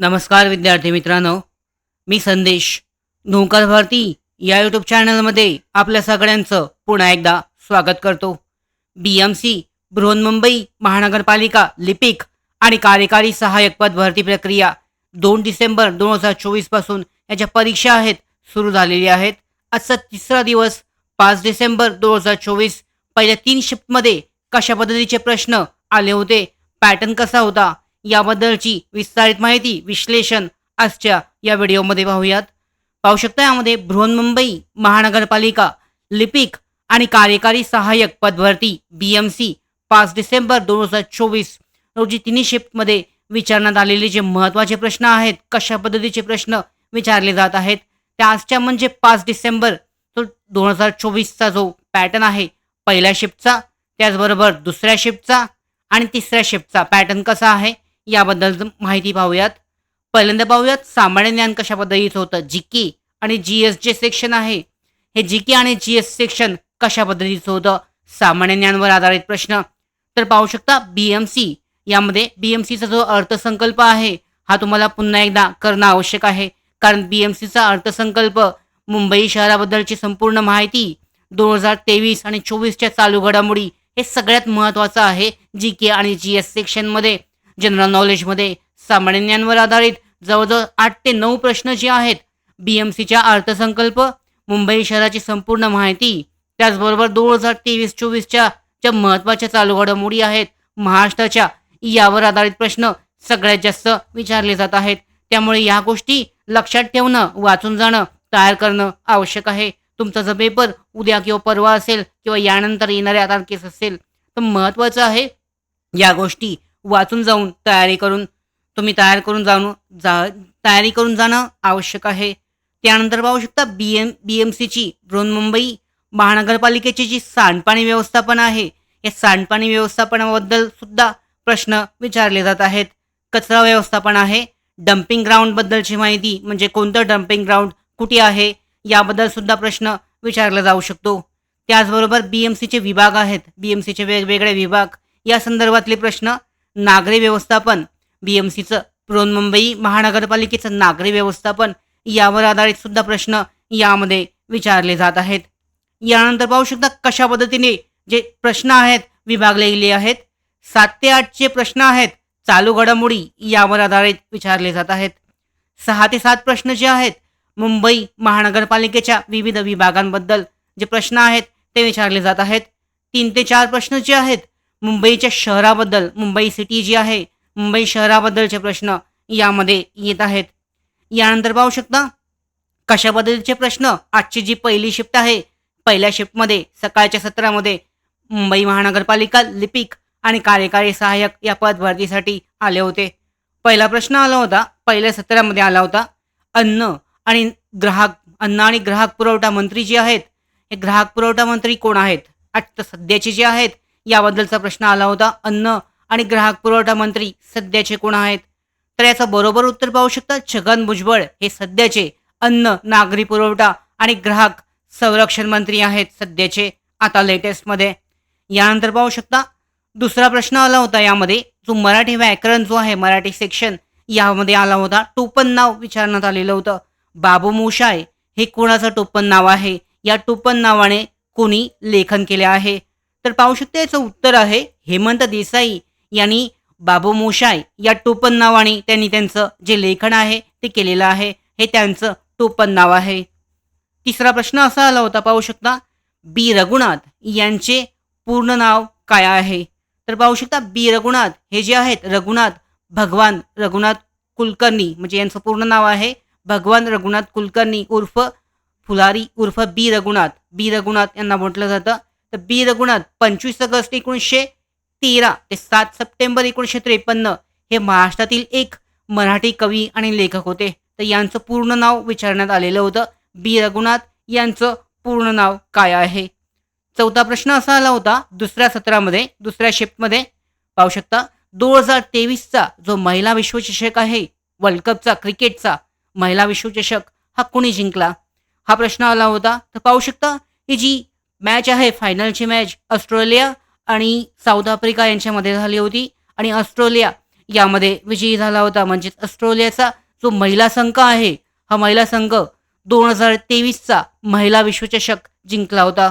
नमस्कार विद्यार्थी मित्रांनो. मी संदेश. नौकर भारती या यूट्यूब चॅनलमध्ये आपल्या सगळ्यांचं पुन्हा एकदा स्वागत करतो. बी एम सी बृहन्मुंबई महानगरपालिका लिपिक आणि कार्यकारी सहाय्यक पद भरती प्रक्रिया दोन डिसेंबर दोन हजार चोवीसपासून याच्या परीक्षा आहेत सुरू झालेल्या आहेत. आजचा तिसरा दिवस पाच डिसेंबर दोन हजार चोवीस. पहिल्या तीन शिफ्टमध्ये कशा पद्धतीचे प्रश्न आले होते? पॅटर्न कसा होता? याबद्दलची विस्तारित माहिती विश्लेषण आजच्या या व्हिडिओमध्ये पाहूयात. पाहू शकता यामध्ये बृहन्मुंबई महानगरपालिका लिपिक आणि कार्यकारी सहाय्यक पदभरती बी एम सी पाच डिसेंबर दोन हजार चोवीस रोजी तिन्ही शिफ्टमध्ये विचारण्यात आलेले जे महत्त्वाचे प्रश्न आहेत कशा पद्धतीचे प्रश्न विचारले जात आहेत त्या आजच्या म्हणजे पाच डिसेंबर तो दोन हजार चोवीसचा जो पॅटर्न आहे पहिल्या शिफ्टचा त्याचबरोबर दुसऱ्या शिफ्टचा आणि तिसऱ्या शिफ्टचा पॅटर्न कसा आहे याबद्दल माहिती पाहूयात. पहिल्यांदा पाहूयात सामान्य ज्ञान कशा पद्धतीचं होतं? जी के आणि जी एस जे सेक्शन आहे हे जी के आणि जी एस सेक्शन कशा पद्धतीचं होतं? सामान्य ज्ञानवर आधारित प्रश्न. तर पाहू शकता बी एम सी यामध्ये बी एम सीचा जो अर्थसंकल्प आहे हा तुम्हाला पुन्हा एकदा करणं आवश्यक आहे. कारण बी एम सीचा अर्थसंकल्प मुंबई शहराबद्दलची संपूर्ण माहिती दोन हजार तेवीस आणि चोवीसच्या चालू घडामोडी हे सगळ्यात महत्त्वाचं आहे जी के आणि जी एस सेक्शनमध्ये जनरल नॉलेजमध्ये सामान्यांवर आधारित जवळजवळ आठ ते नऊ प्रश्न जे आहेत बी एम सीच्या अर्थसंकल्प मुंबई शहराची संपूर्ण माहिती त्याचबरोबर दोन हजार तेवीस चोवीसच्या ज्या महत्त्वाच्या चालू घडामोडी आहेत महाराष्ट्राच्या यावर आधारित प्रश्न सगळ्यात जास्त विचारले जात आहेत. त्यामुळे या गोष्टी लक्षात ठेवणं वाचून जाणं तयार करणं आवश्यक आहे. तुमचा जर पेपर उद्या किंवा परवा असेल किंवा यानंतर येणाऱ्या तारखेस असेल तर महत्त्वाचं आहे या गोष्टी वाचून जाऊन तयारी करून तुम्ही तयार करून जाणं जा तयारी करून जाणं आवश्यक आहे. त्यानंतर पाहू शकता बी एम बी एम सीची बृहन्मुंबई महानगरपालिकेची जी सांडपाणी व्यवस्थापन आहे या सांडपाणी व्यवस्थापनाबद्दल सुद्धा प्रश्न विचारले जात आहेत. कचरा व्यवस्थापन आहे. डम्पिंग ग्राउंडबद्दलची माहिती म्हणजे कोणतं डम्पिंग ग्राउंड कुठे आहे याबद्दल सुद्धा प्रश्न विचारला जाऊ शकतो. त्याचबरोबर बी एम सीचे विभाग आहेत. बी एम सीचे वेगवेगळे विभाग या संदर्भातले प्रश्न नागरी व्यवस्थापन बी एम सीचं बृहन्मुंबई महानगरपालिकेचं नागरी व्यवस्थापन यावर आधारित सुद्धा प्रश्न यामध्ये विचारले जात आहेत. यानंतर पाहू शकता कशा पद्धतीने जे प्रश्न आहेत विभागले गेले आहेत. सात ते आठचे प्रश्न आहेत चालू घडामोडी यावर आधारित विचारले जात आहेत. सहा ते सात प्रश्न जे आहेत मुंबई महानगरपालिकेच्या विविध विभागांबद्दल जे प्रश्न आहेत ते विचारले जात आहेत. तीन ते चार प्रश्न जे आहेत मुंबईच्या शहराबद्दल मुंबई सिटी जी आहे मुंबई शहराबद्दलचे प्रश्न यामध्ये येत आहेत. यानंतर पाहू शकता कशाबद्दलचे प्रश्न? आजची जी पहिली शिफ्ट आहे पहिल्या शिफ्टमध्ये सकाळच्या सत्रामध्ये मुंबई महानगरपालिका लिपिक आणि कार्यकारी सहाय्यक या पद भरतीसाठी आले होते. पहिला प्रश्न आला होता पहिल्या सत्रामध्ये आला होता अन्न आणि ग्राहक अन्न आणि ग्राहक पुरवठा मंत्री जे आहेत हे ग्राहक पुरवठा मंत्री कोण आहेत? आता सध्याचे जे आहेत याबद्दलचा प्रश्न आला होता. अन्न आणि ग्राहक पुरवठा मंत्री सध्याचे कोण आहेत? तर याचं बरोबर उत्तर पाहू शकता छगन भुजबळ. हे सध्याचे अन्न नागरी पुरवठा आणि ग्राहक संरक्षण मंत्री आहेत सध्याचे आता लेटेस्टमध्ये यानंतर पाहू शकता दुसरा प्रश्न आला होता यामध्ये जो मराठी व्याकरण जो आहे मराठी सेक्शन यामध्ये आला होता. टोपन नाव विचारण्यात आलेलं होतं. बाबू मोशाय हे कोणाचं टोपन नाव आहे? या टोपन नावाने कोणी लेखन केले आहे? तर पाहू शकता याचं उत्तर आहे हेमंत देसाई यांनी बाबू मोशाय या टोपण नावाने त्यांनी त्यांचं जे लेखन आहे ते केलेलं आहे हे त्यांचं टोपन नाव आहे. तिसरा प्रश्न असा आला होता पाहू शकता बी. रघुनाथ यांचे पूर्ण नाव काय आहे? तर पाहू शकता बी. रघुनाथ हे जे आहेत रघुनाथ भगवान रघुनाथ कुलकर्णी म्हणजे यांचं पूर्ण नाव आहे भगवान रघुनाथ कुलकर्णी उर्फ फुलारी उर्फ बी. रघुनाथ. बी. रघुनाथ यांना म्हटलं जातं. तर बी रघुनाथ पंचवीस ऑगस्ट एकोणीसशे तेरा ते सात सप्टेंबर एकोणीसशे त्रेपन्न हे महाराष्ट्रातील एक मराठी कवी आणि लेखक होते. तर यांचं पूर्ण नाव विचारण्यात आलेलं होतं. बी रघुनाथ यांचं पूर्ण नाव काय आहे? चौथा प्रश्न असा आला होता दुसऱ्या सत्रामध्ये दुसऱ्या शिफ्टमध्ये. पाहू शकता दोन हजार तेवीसचा जो महिला विश्वचषक आहे वर्ल्ड कपचा क्रिकेटचा महिला विश्वचषक हा कोणी जिंकला? हा प्रश्न आला होता. तर पाहू शकता ही जी मॅच आहे फायनलची मॅच ऑस्ट्रेलिया आणि साऊथ आफ्रिका यांच्यामध्ये झाली होती. आणि ऑस्ट्रेलिया यामध्ये विजयी झाला होता. म्हणजेच ऑस्ट्रेलियाचा जो महिला संघ आहे हा महिला संघ दोन हजार तेवीसचा महिला विश्वचषक जिंकला होता.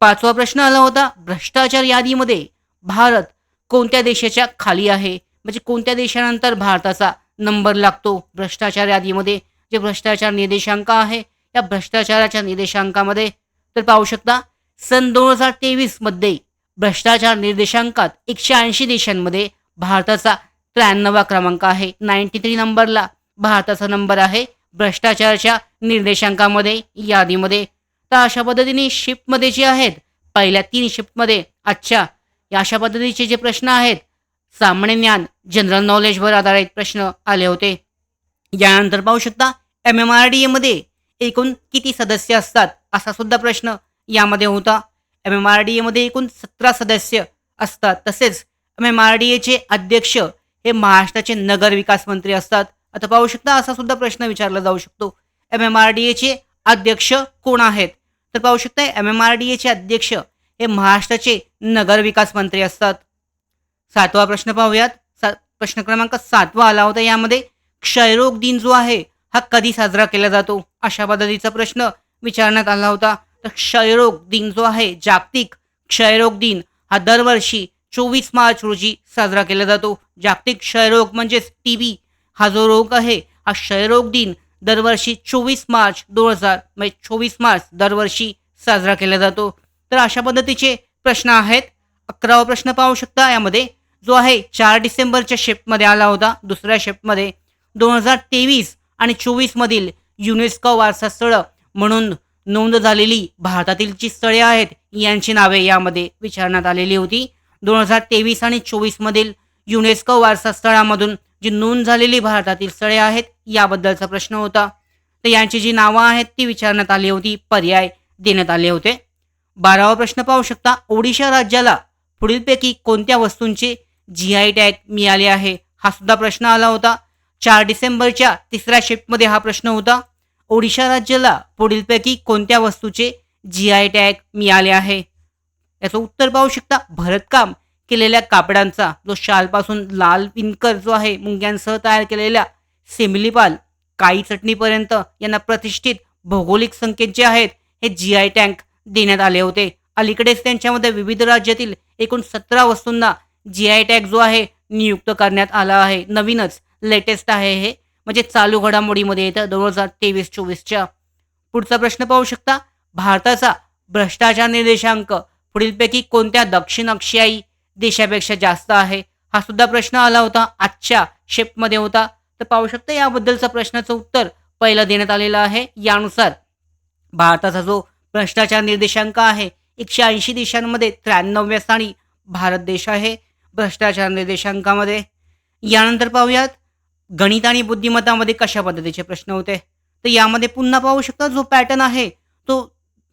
पाचवा प्रश्न आला होता भ्रष्टाचार यादीमध्ये भारत कोणत्या देशाच्या खाली आहे? म्हणजे कोणत्या देशानंतर भारताचा नंबर लागतो भ्रष्टाचार यादीमध्ये? जे भ्रष्टाचार निर्देशांक आहे या भ्रष्टाचाराच्या निर्देशांकामध्ये तर पाहू शकता सन दोन हजार तेवीसमध्ये भ्रष्टाचार निर्देशांकात एकशे ऐंशी देशांमध्ये भारताचा त्र्याण्णवा क्रमांक आहे. नाईन्टी थ्री नंबरला भारताचा नंबर आहे. भ्रष्टाचाराच्या निर्देशांकामध्ये यादीमध्ये. तर अशा पद्धतीने शिफ्टमध्ये जे आहेत पहिल्या तीन शिफ्टमध्ये आजच्या या अशा पद्धतीचे जे प्रश्न आहेत सामान्य ज्ञान जनरल नॉलेजवर आधारित प्रश्न आले होते. यानंतर पाहू शकता एम एम आर डी एमध्ये एकूण किती सदस्य असतात? असा सुद्धा प्रश्न यामध्ये होता. एम एम आर डी एमध्ये एकूण सतरा सदस्य असतात. तसेच एम एम आर डी एचे अध्यक्ष हे महाराष्ट्राचे नगर विकास मंत्री असतात. आता पाहू शकता असा सुद्धा प्रश्न विचारला जाऊ शकतो. एम एम आर डी एचे अध्यक्ष कोण आहेत? तर पाहू शकता एम एम आर डी एचे अध्यक्ष हे महाराष्ट्राचे नगर विकास मंत्री असतात. सातवा प्रश्न पाहूयात. सा प्रश्न क्रमांक सातवा आला होता यामध्ये. क्षयरोग दिन जो आहे हा कधी साजरा केला जातो? अशा पद्धतीचा प्रश्न विचारण्यात आला होता. तर क्षयरोग दिन जो आहे जागतिक क्षयरोग दिन हा दरवर्षी चोवीस मार्च रोजी साजरा केला जातो. जागतिक क्षयरोग म्हणजेच टी बी हा जो रोग आहे हा क्षयरोग दिन दरवर्षी चोवीस मार्च दोन हजार म्हणजे चोवीस मार्च दरवर्षी साजरा केला जातो. तर अशा पद्धतीचे प्रश्न आहेत. अकरावा प्रश्न पाहू शकता. यामध्ये जो आहे चार डिसेंबरच्या शिफ्टमध्ये आला होता. दुसऱ्या शिफ्टमध्ये दोन हजार तेवीस आणि चोवीसमधील युनेस्को वारसा स्थळं म्हणून नोंद झालेली भारतातील जी स्थळे आहेत यांची नावे यामध्ये विचारण्यात आलेली होती. दोन हजार तेवीस आणि चोवीसमधील युनेस्को वारसा स्थळामधून जी नोंद झालेली भारतातील स्थळे आहेत याबद्दलचा प्रश्न होता. तर यांची जी नावं आहेत ती विचारण्यात आली होती पर्याय देण्यात आले होते. बारावा प्रश्न पाहू शकता ओडिशा राज्याला पुढीलपैकी कोणत्या वस्तूंचे जी आय टॅग मिळाले आहे? हा सुद्धा प्रश्न आला होता. चार डिसेंबरच्या तिसऱ्या शिफ्टमध्ये हा प्रश्न होता. ओडिशा राज्याला पुढीलपैकी कोणत्या वस्तूचे जी आय टॅग मिळाले आहे? याचं उत्तर पाहू शकता भरतकाम केलेल्या कापडांचा जो शालपासून लाल विणकर जो आहे मुंग्यांसह तयार केलेल्या सेमिलीपाल काळी चटणीपर्यंत यांना प्रतिष्ठित भौगोलिक संकेत जे आहेत हे जी आय टँक देण्यात आले होते. अलीकडेच त्यांच्यामध्ये विविध राज्यातील एकूण सतरा वस्तूंना जी आय टॅग जो आहे नियुक्त करण्यात आला आहे. नवीनच लेटेस्ट आहे हे. म्हणजे चालू घडामोडीमध्ये येतं दोन हजार तेवीस चोवीसच्या पुढचा प्रश्न पाहू शकता. भारताचा भ्रष्टाचार निर्देशांक पुढीलपैकी कोणत्या दक्षिण आशियाई देशापेक्षा जास्त आहे? हा सुद्धा प्रश्न आला होता. आजच्या शेपमध्ये होता. तर पाहू शकता याबद्दलचा प्रश्नाचं उत्तर पहिलं देण्यात आलेलं आहे. यानुसार भारताचा जो भ्रष्टाचार निर्देशांक आहे एकशे ऐंशी देशांमध्ये त्र्याण्णव्या स्थानी भारत देश आहे. भ्रष्टाचार निर्देशांकामध्ये यानंतर पाहूयात. गणित आणि बुद्धिमत्तामध्ये कशा पद्धतीचे प्रश्न होते? तर यामध्ये पुन्हा पाहू शकता जो पॅटर्न आहे तो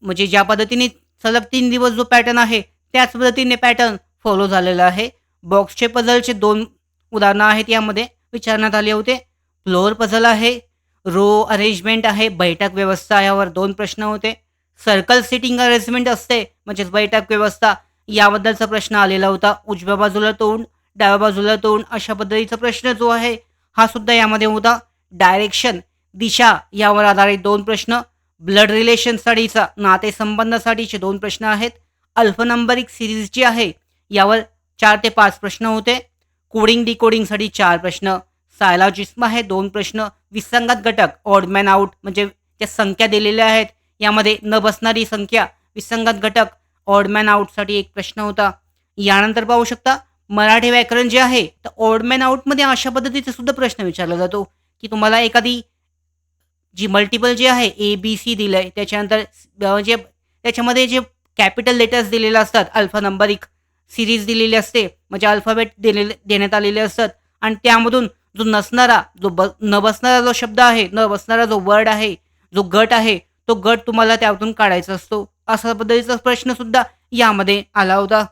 म्हणजे ज्या पद्धतीने सलग तीन दिवस जो पॅटर्न आहे त्याच पद्धतीने पॅटर्न फॉलो झालेला आहे. बॉक्सचे पझलचे दोन उदाहरणं आहेत यामध्ये विचारण्यात आले होते. फ्लोअर पझल आहे रो अरेंजमेंट आहे बैठक व्यवस्था यावर दोन प्रश्न होते. सर्कल सिटिंग अरेंजमेंट असते म्हणजेच बैठक व्यवस्था याबद्दलचा प्रश्न आलेला होता. उजव्या बाजूला तोंड डाव्या बाजूला तोंड अशा पद्धतीचा प्रश्न जो आहे हा सुद्धा यामध्ये होता. डायरेक्शन दिशा यावर आधारित दोन प्रश्न. ब्लड रिलेशनसाठीचा नातेसंबंधासाठीचे दोन प्रश्न आहेत. अल्फ नंबरिक सिरीज जी आहे यावर चार ते पाच प्रश्न होते. कोडिंग डिकोडिंगसाठी चार प्रश्न. सायलॉजिस्म आहे दोन प्रश्न. विसंगत घटक ऑडमॅन आउट म्हणजे ज्या संख्या दिलेल्या आहेत. यामध्ये न बसणारी संख्या विसंगत घटक ऑडमॅन आउटसाठी एक प्रश्न होता. यानंतर पाहू शकता मराठी व्याकरण जे आहे तर ऑडमॅन आउटमध्ये अशा पद्धतीचा सुद्धा प्रश्न विचारला जातो की तुम्हाला एखादी जी मल्टिपल जे आहे ए बी सी दिलं आहे त्याच्यानंतर जे त्याच्यामध्ये जे कॅपिटल लेटर्स दिलेले असतात अल्फा नंबरिक सिरीज दिलेली असते म्हणजे अल्फाबेट दिलेले देण्यात आलेले असतात आणि त्यामधून जो नसणारा जो ब न बसणारा जो शब्द आहे न बसणारा जो वर्ड आहे जो गट आहे तो गट तुम्हाला त्यातून काढायचा असतो असा पद्धतीचा प्रश्नसुद्धा यामध्ये आला होता.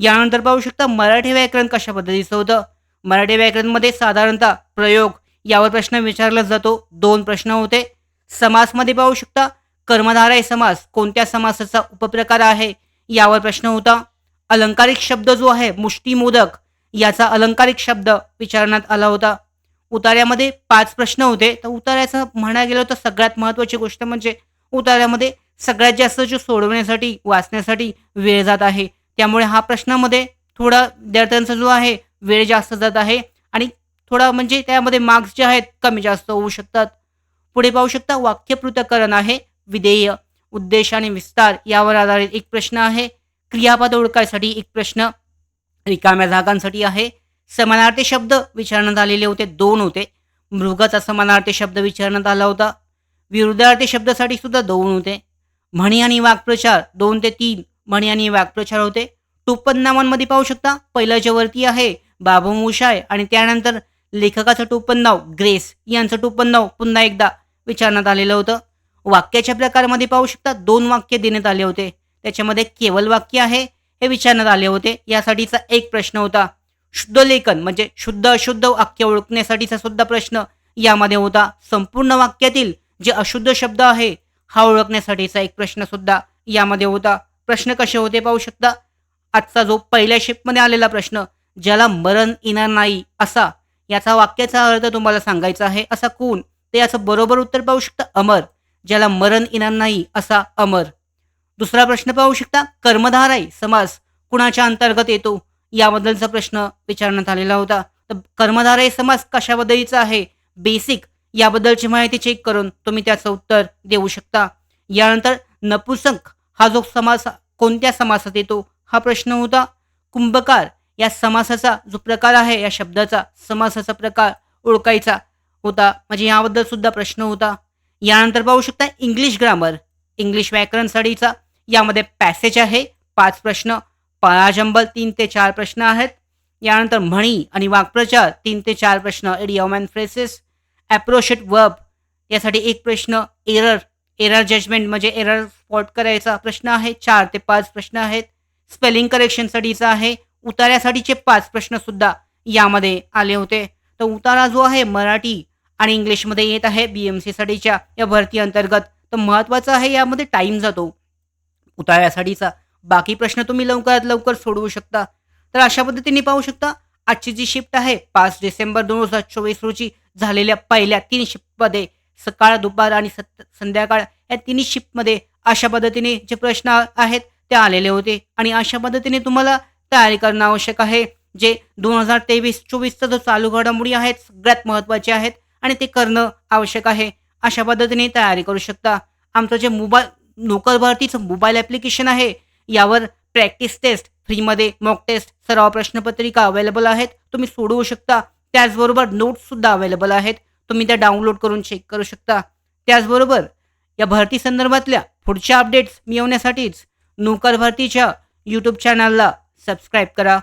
यानंतर पाहू शकता मराठी व्याकरण कशा पद्धतीचं होतं? मराठी व्याकरणमध्ये साधारणतः प्रयोग यावर प्रश्न विचारला जातो. दोन प्रश्न होते. समासमध्ये पाहू शकता कर्मधारय समास. कोणत्या समासाचा उपप्रकार आहे? यावर प्रश्न होता. अलंकारिक शब्द जो आहे मुष्टीमोदक याचा अलंकारिक शब्द विचारण्यात आला होता. उतार्यामध्ये पाच प्रश्न होते. तर उतार्याचं म्हणायला गेलं तर सगळ्यात महत्त्वाची गोष्ट म्हणजे उतार्यामध्ये सगळ्यात जास्त जो सोडवण्यासाठी वाचण्यासाठी वेळ जात आहे. त्यामुळे हा प्रश्नामध्ये थोडा विद्यार्थ्यांचा जो आहे वेळ जास्त जात आहे आणि थोडा म्हणजे त्यामध्ये मार्क्स जे आहेत कमी जास्त होऊ शकतात. पुढे पाहू शकता वाक्यपृथकरण आहे विधेय उद्देश आणि विस्तार यावर आधारित एक प्रश्न आहे. क्रियापद ओळखायसाठी एक प्रश्न रिकाम्या जागांसाठी आहे. समानार्थी शब्द विचारण्यात आलेले होते दोन होते. मृगाचा समानार्थी शब्द विचारण्यात आला होता. विरुद्धार्थी शब्दासाठी सुद्धा दोन होते. म्हणी आणि वाक्प्रचार दोन ते तीन. म्हणी आणि वाक्प्रचार होते. टोपणनामांमध्ये पाहू शकता पहिल्याच्या वरती आहे बाबू मुशाय आणि त्यानंतर लेखकाचं टोपण नाव ग्रेस यांचं टोपण नाव पुन्हा एकदा विचारण्यात आलेलं होतं. वाक्याच्या प्रकारामध्ये पाहू शकता दोन वाक्य देण्यात आले होते. त्याच्यामध्ये केवल वाक्य आहे हे विचारण्यात आले होते. यासाठीचा एक प्रश्न होता. शुद्ध लेखन म्हणजे शुद्ध अशुद्ध वाक्य ओळखण्यासाठीचा सुद्धा प्रश्न यामध्ये होता. संपूर्ण वाक्यातील जे अशुद्ध शब्द आहे हा ओळखण्यासाठीचा एक प्रश्न सुद्धा यामध्ये होता. प्रश्न कसे होते पाहू शकता? आजचा जो पहिल्या शिफ्टमध्ये आलेला प्रश्न ज्याला मरण येणार नाही असा याचा वाक्याचा अर्थ तुम्हाला सांगायचा आहे असा कोण? ते याचं बरोबर उत्तर पाहू शकता अमर. ज्याला मरण येणार नाही असा अमर. दुसरा प्रश्न पाहू शकता कर्मधाराय समास. कुणाच्या अंतर्गत येतो? याबद्दलचा प्रश्न विचारण्यात आलेला होता. तर कर्मधाराय समास कशाबद्दलचा आहे? बेसिक याबद्दलची माहिती चेक करून तुम्ही त्याचं उत्तर देऊ शकता. यानंतर नपुसंक. हा जो समास कोणत्या समासात येतो? हा प्रश्न होता. कुंभकार या समासाचा जो प्रकार आहे या शब्दाचा समासाचा प्रकार ओळखायचा होता. म्हणजे याबद्दल सुद्धा प्रश्न होता. यानंतर पाहू शकता इंग्लिश ग्रामर इंग्लिश व्याकरण साडीचा यामध्ये पॅसेज आहे. पाच प्रश्न. पळाजंबल तीन ते चार प्रश्न आहेत. यानंतर म्हणी आणि वाक्प्रचार तीन ते चार प्रश्न. Idiom and phrases appropriate verb यासाठी एक प्रश्न. एरर एरर जजमेंट म्हणजे एरर स्पॉट करायचा प्रश्न आहे. चार ते पाच प्रश्न आहेत. स्पेलिंग करेक्शनसाठीचा आहे. उतार्यासाठीचे पाच प्रश्नसुद्धा यामध्ये आले होते. तर उतारा जो आहे मराठी आणि इंग्लिशमध्ये येत आहे. बी एम सीसाठीच्या या भरती अंतर्गत. तर महत्त्वाचं आहे यामध्ये टाईम जातो. उतार्यासाठीचा बाकी प्रश्न तुम्ही लवकरात लवकर सोडवू शकता. तर अशा पद्धतीने पाहू शकता आजची जी शिफ्ट आहे पाच डिसेंबर दोन हजार चोवीस रोजी झालेल्या पहिल्या तीन शिफ्टमध्ये सकाळ दुपार आणि सत संध्याकाळ या तिन्ही शिफ्टमध्ये अशा पद्धतीने जे प्रश्न आहेत ते आलेले होते. आणि अशा पद्धतीने तुम्हाला तयारी करणं आवश्यक आहे जे दोन हजार तेवीस चोवीसचा जो चालू घडामोडी आहेत सगळ्यात महत्त्वाचे आहेत आणि ते करणं आवश्यक आहे. अशा पद्धतीने तयारी करू शकता. आमचं जे मोबाईल नोकर भरतीचं मोबाईल ॲप्लिकेशन आहे यावर प्रॅक्टिस टेस्ट फ्रीमध्ये मॉक टेस्ट सराव प्रश्नपत्रिका अवेलेबल आहेत. तुम्ही सोडवू शकता. त्याचबरोबर नोट्ससुद्धा अवेलेबल आहेत. तुम्ही त्या डाउनलोड करून चेक करू शकता. त्याचबरोबर या भरती संदर्भातल्या पुढच्या अपडेट्स मिळवण्यासाठीच नोकर भरतीच्या यूट्यूब चॅनलला सबस्क्राईब करा.